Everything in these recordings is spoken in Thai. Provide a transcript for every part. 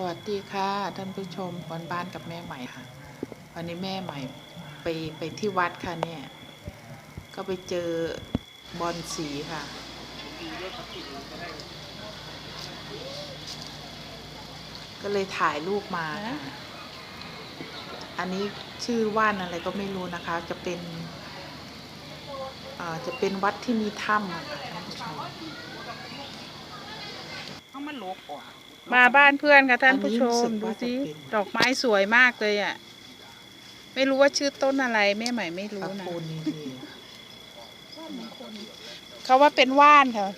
สวัสดีค่ะท่านผู้ชมวันบ้านกับแม่ใหม่ค่ะ วันนี้แม่ใหม่ไปไปที่วัดค่ะเนี่ย ก็ไปเจอบอลสีค่ะ ก็เลยถ่ายรูปมา อันนี้ชื่อว่านอะไรก็ไม่รู้นะคะ จะเป็นจะเป็นวัดที่มีถ้ำค่ะท่านผู้ชมเขามาลกออก มาบ้านเพื่อนค่ะท่านผู้ชอันนี้รู้สึมกดูว่าจะสิเป็นดอกไม้สวยมากเลยอะ ไม่รู้ว่าชื่อต้นอะไรแม่ใหม่ไม่พรู้ระนะโคนนี่ดีเขาว่าเป็นว่านค่ะ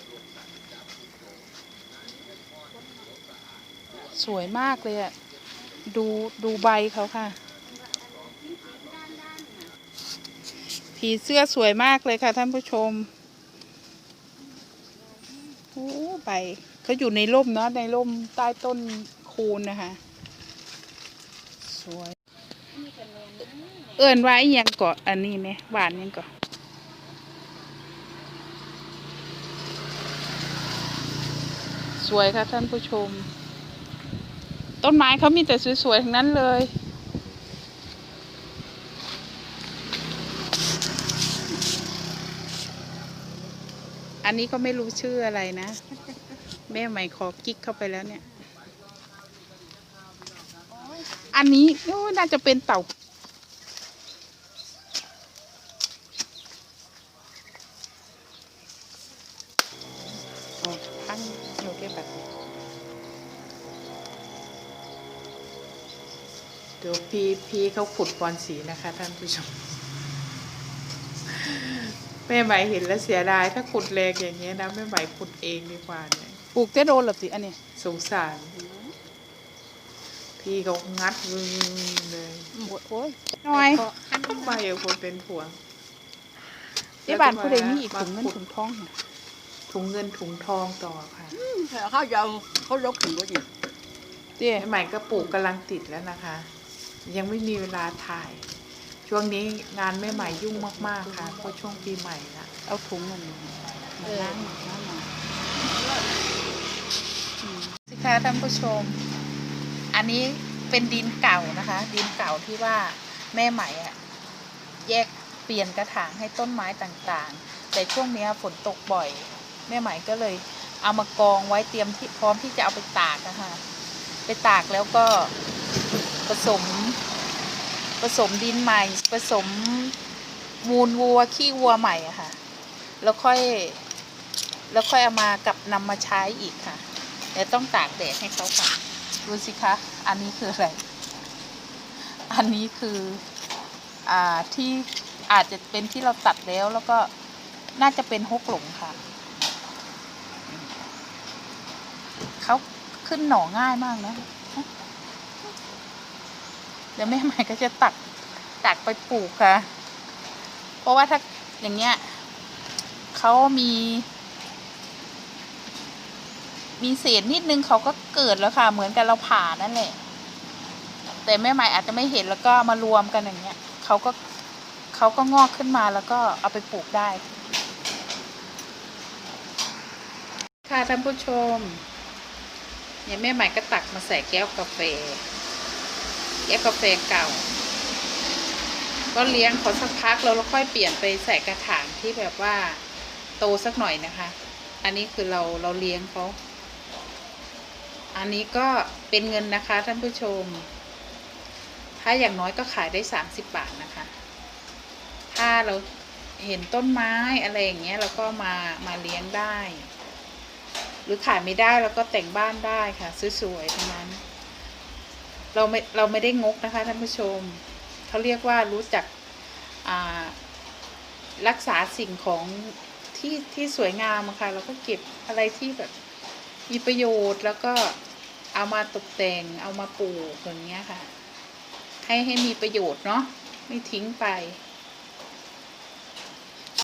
สวยมากเลยอะ ดูดูใบเขาค่ะผีเสื้อสวยมากเลยค่ะท่านผู้ชม โอ้ใบเขาอยู่ในร่มเนาะในร่มใต้ต้นคูนนะคะ สวย เอิ่นไว้อิหยังเกาะอันนี้ไหมหวานยังเกาะสวยค่ะท่านผู้ชม ต้นไม้เขามีแต่สวยๆทั้งนั้นเลยอันนี้ก็ไม่รู้ชื่ออะไรนะ แม่ใหม่ขอกิ๊กเข้าไปแล้วเนี่ย อันนี้โอ้น่าจะเป็นเต่าอ๋อตั้งโยเกแบบนี้เดี๋ยวพี่พี่เขาขุดบอลสีนะคะ ท่านผู้ชมแม่ใหม่เห็นแล้วเสียดาย ถ้าขุดแรงอย่างเงี้ยนะแม่ใหม่ขุดเองดีกว่าเนี่ย ปลูกเต้โดนหรอสิอันนี้ สงสาร พี่เขางัดวึงเลยโอ้ยน้อยทำไมอะคนเป็นผัวที่บ้านผู้ใดมีอีกถุงเงินถุงทองน่ะถุงเงินถุงทองต่อค่ะเขาจะเอาเขาลกถึงก็อยู่เจ้แม่ใหม่ก็ปลูกกำลังติดแล้วนะคะ ยังไม่มีเวลาถ่าย ช่วงนี้งานแม่ใหม่ยุ่งมากๆค่ะเพราะช่วงปีใหม่นะเอาถุงเงินมาล้างล้างมาอื มสิคะท่านผู้ชม อันนี้เป็นดินเก่านะคะ ดินเก่าที่ว่าแม่ใหม่อะแยกเปลี่ยนกระถางให้ต้นไม้ต่างๆ แต่ช่วงนี้ฝนตกบ่อย แม่ใหม่ก็เลยเอามากองไว้เตรียมที่พร้อมที่จะเอาไปตากนะคะไปตากแล้วก็ผสมผสมดินใหม่ผสมมูลวัวขี้วัวใหม่อะค่ะ แล้วค่อย แล้วค่อยเอามากับนำมาใช้อีกค่ะ แต่ต้องตากแดดให้เขาค่ะดูสิคะ อันนี้คืออะไร อันนี้คืออ่าที่อาจจะเป็นที่เราตัดแล้วแล้วก็น่าจะเป็นฮกหลงค่ะ เขาขึ้นหน่อง่ายมากนะ เดี๋ยวแม่ใหม่ก็จะตักตักไปปลูกค่ะ เพราะว่าถ้าอย่างเงี้ยเขามี มีเศษนิดนึงเขาก็เกิดแล้วค่ะ เหมือนกันเราผ่านั่นแหละ แต่แม่ใหม่อาจจะไม่เห็นแล้วก็มารวมกันอย่างเงี้ยเขาก็เขาก็งอกขึ้นมาแล้วก็เอาไปปลูกได้ ค่ะท่านผู้ชมเนี่ยแม่ใหม่ก็ตักมาใส่แก้วกาแฟ แก้วกาแฟเก่า ก็เลี้ยงเขาสักพักแล้วเราค่อยเปลี่ยนไปใส่กระถางที่แบบว่าโตสักหน่อยนะคะ อันนี้คือเราเราเลี้ยงเขา อันนี้ก็เป็นเงินนะคะท่านผู้ชม ถ้าอย่างน้อยก็ขายได้สามสิบบาทนะคะ ถ้าเราเห็นต้นไม้อะไรอย่างเงี้ยเราก็มามาเลี้ยงได้ หรือขายไม่ได้เราก็แต่งบ้านได้ค่ะสวยๆทั้งนั้น เราไม่เราไม่ได้งกนะคะท่านผู้ชมเขาเรียกว่ารู้จักรักษาสิ่งของที่ที่สวยงามะค่ะเราก็เก็บอะไรที่แบบ มีประโยชน์แล้วก็เอามาตกแต่งเอามาปลูกอย่างเงี้ยค่ะ ให้ให้มีประโยชน์เนาะไม่ทิ้งไป